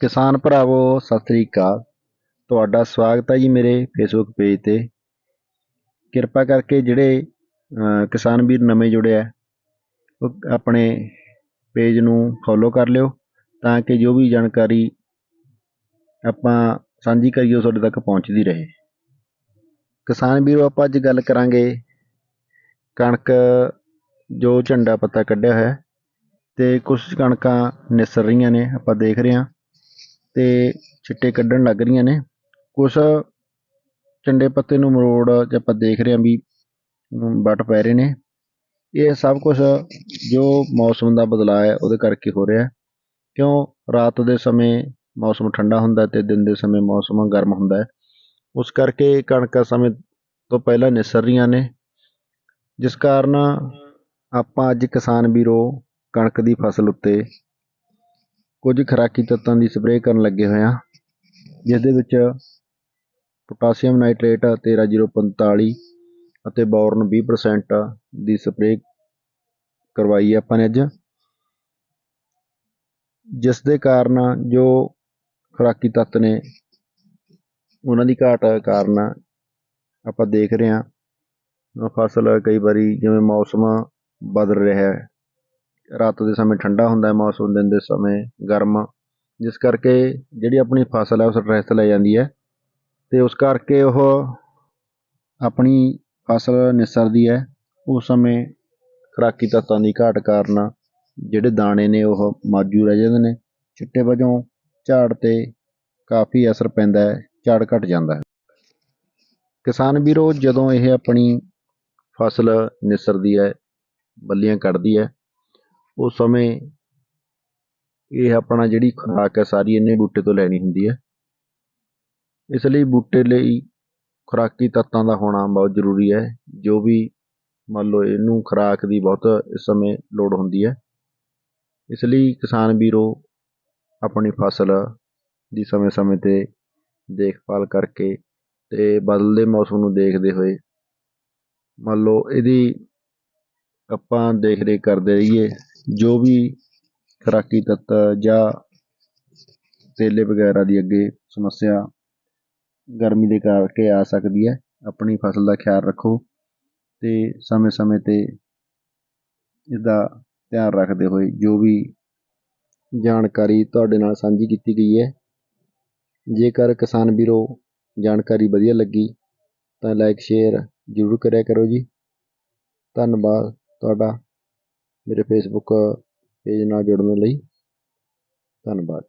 ਕਿਸਾਨ ਭਰਾਵੋ, ਸਤਿ ਸ੍ਰੀ ਅਕਾਲ। ਤੁਹਾਡਾ ਸਵਾਗਤ ਹੈ ਜੀ ਮੇਰੇ ਫੇਸਬੁੱਕ ਪੇਜ ਤੇ। ਕਿਰਪਾ ਕਰਕੇ ਜਿਹੜੇ ਕਿਸਾਨ ਵੀਰ ਨਵੇਂ ਜੁੜੇ ਆ, ਉਹ ਆਪਣੇ ਪੇਜ ਨੂੰ ਫੋਲੋ ਕਰ ਲਿਓ, ਤਾਂ ਕਿ ਜੋ ਵੀ ਜਾਣਕਾਰੀ ਆਪਾਂ ਸਾਂਝੀ ਕਰੀਏ, ਉਹ ਤੁਹਾਡੇ ਤੱਕ ਪਹੁੰਚਦੀ ਰਹੇ। ਕਿਸਾਨ ਵੀਰੋ, ਆਪਾਂ ਅੱਜ ਗੱਲ ਕਰਾਂਗੇ ਕਣਕ, ਜੋ ਝੰਡਾ ਪੱਤਾ ਕੱਢਿਆ ਹੋਇਆ ਹੈ, ਤੇ ਕੁਝ ਕਣਕਾਂ ਨਿਸਰ ਰਹੀਆਂ ਨੇ, ਆਪਾਂ ਦੇਖ ਰਹੇ ਹਾਂ। ਤੇ ਛਿੱਟੇ ਕੱਢਣ ਲੱਗ ਰਹੀਆਂ ਨੇ। ਕੁਛ ਝੰਡੇ ਪੱਤੇ ਨੂੰ ਮਰੋੜ ਜੇ ਆਪਾਂ ਦੇਖ ਰਹੇ ਹਾਂ ਵੀ ਵੱਟ ਪੈ ਰਹੇ ਨੇ। ਇਹ ਸਭ ਕੁਝ ਜੋ ਮੌਸਮ ਦਾ ਬਦਲਾਅ ਹੈ, ਉਹਦੇ ਕਰਕੇ ਹੋ ਰਿਹਾ ਕਿਉਂ? ਰਾਤ ਦੇ ਸਮੇਂ ਮੌਸਮ ਠੰਡਾ ਹੁੰਦਾ ਹੈ ਤੇ ਦਿਨ ਦੇ ਸਮੇਂ ਮੌਸਮ ਗਰਮ ਹੁੰਦਾ ਹੈ। ਉਸ ਕਰਕੇ ਕਣਕਾਂ ਸਮੇਂ ਤੋਂ ਪਹਿਲਾਂ ਨਿਸਰ ਰਹੀਆਂ ਨੇ। ਜਿਸ ਕਾਰਨ ਆਪਾਂ ਅੱਜ ਕਿਸਾਨ ਵੀਰੋ ਕਣਕ ਦੀ ਫਸਲ ਉੱਤੇ ਕੁਝ ਖੁਰਾਕੀ ਤੱਤਾਂ ਦੀ ਸਪਰੇਅ ਕਰਨ ਲੱਗੇ ਹੋਏ ਹਾਂ ਜਿਸ ਦੇ ਵਿੱਚ ਪੋਟਾਸ਼ੀਅਮ ਨਾਈਟ੍ਰੇਟ 13045 ਅਤੇ ਬੋਰਨ 20% ਦੀ ਸਪਰੇਅ ਕਰਵਾਈ ਹੈ ਆਪਾਂ ਨੇ ਅੱਜ। ਜਿਸ ਦੇ ਕਾਰਨ ਜੋ ਖੁਰਾਕੀ ਤੱਤ ਨੇ, ਉਹਨਾਂ ਦੀ ਘਾਟ ਕਾਰਨ ਆਪਾਂ ਦੇਖ ਰਹੇ ਹਾਂ। ਫਸਲ ਕਈ ਵਾਰੀ ਜਿਵੇਂ ਮੌਸਮ ਬਦਲ ਰਿਹਾ ਹੈ। ਰਾਤ ਦੇ ਸਮੇਂ ਠੰਡਾ ਹੁੰਦਾ ਹੈ ਮੌਸਮ ਦਿਨ ਦੇ ਸਮੇਂ ਗਰਮ। ਜਿਸ ਕਰਕੇ ਜਿਹੜੀ ਆਪਣੀ ਫਸਲ ਹੈ ਉਹ ਸਟ੍ਰੈਸ ਲੈ ਜਾਂਦੀ ਹੈ। ਅਤੇ ਉਸ ਕਰਕੇ ਉਹ ਆਪਣੀ ਫਸਲ ਨਿਸਰਦੀ ਹੈ। ਉਸ ਸਮੇਂ ਖੁਰਾਕੀ ਤੱਤਾਂ ਦੀ ਘਾਟ ਕਾਰਨ ਜਿਹੜੇ ਦਾਣੇ ਨੇ, ਉਹ ਮਾਜੂ ਰਹਿ ਜਾਂਦੇ ਨੇ। ਚਿੱਟੇ ਵਜੋਂ ਝਾੜ ਤੇ ਕਾਫੀ ਅਸਰ ਪੈਂਦਾ ਹੈ, ਝਾੜ ਘਟ ਜਾਂਦਾ ਹੈ। ਕਿਸਾਨ ਵੀਰੋ, ਜਦੋਂ ਇਹ ਆਪਣੀ ਫਸਲ ਨਿਸਰਦੀ ਹੈ, ਬੱਲੀਆਂ ਕੱਢਦੀ ਹੈ ਉਸ ਸਮੇਂ ਇਹ ਆਪਣਾ ਜਿਹੜੀ ਖੁਰਾਕ ਹੈ ਸਾਰੀ ਇਹਨੇ ਬੂਟੇ ਤੋਂ ਲੈਣੀ ਹੁੰਦੀ ਹੈ। ਇਸ ਲਈ ਬੂਟੇ ਲਈ ਖੁਰਾਕੀ ਤੱਤਾਂ ਦਾ ਹੋਣਾ ਬਹੁਤ ਜ਼ਰੂਰੀ ਹੈ। ਜੋ ਵੀ ਮੰਨ ਲਓ ਇਹਨੂੰ ਖੁਰਾਕ ਦੀ ਬਹੁਤ ਇਸ ਸਮੇਂ ਲੋੜ ਹੁੰਦੀ ਹੈ। ਇਸ ਲਈ ਕਿਸਾਨ ਵੀਰੋ ਆਪਣੀ ਫਸਲ ਦੀ ਸਮੇਂ-ਸਮੇਂ ਤੇ ਦੇਖਭਾਲ ਕਰਕੇ ਤੇ ਬਦਲਦੇ ਮੌਸਮ ਨੂੰ ਦੇਖਦੇ ਹੋਏ ਮੰਨ ਲਓ ਇਹਦੀ ਆਪਾਂ ਦੇਖ ਰੇਖ ਕਰਦੇ ਰਹੀਏ ਜੋ ਵੀ ਖੁਰਾਕੀ ਤੱਤ ਜਾਂ ਤੇਲੇ ਵਗੈਰਾ ਦੀ ਅੱਗੇ ਸਮੱਸਿਆ ਗਰਮੀ ਦੇ ਕਰਕੇ ਆ ਸਕਦੀ ਹੈ, ਆਪਣੀ ਫਸਲ ਦਾ ਖਿਆਲ ਰੱਖੋ ਅਤੇ ਸਮੇਂ-ਸਮੇਂ ਤੇ ਇਹਦਾ ਧਿਆਨ ਰੱਖਦੇ ਹੋਏ ਜੋ ਵੀ ਜਾਣਕਾਰੀ ਤੁਹਾਡੇ ਨਾਲ ਸਾਂਝੀ ਕੀਤੀ ਗਈ ਹੈ, ਜੇਕਰ ਕਿਸਾਨ ਵੀਰੋ ਜਾਣਕਾਰੀ ਵਧੀਆ ਲੱਗੀ ਤਾਂ ਲਾਈਕ ਸ਼ੇਅਰ ਜ਼ਰੂਰ ਕਰਿਆ ਕਰੋ ਜੀ। ਧੰਨਵਾਦ, ਤੁਹਾਡਾ ਮੇਰੇ ਫੇਸਬੁੱਕ ਪੇਜ ਨਾਲ ਜੁੜਨ ਲਈ ਧੰਨਵਾਦ।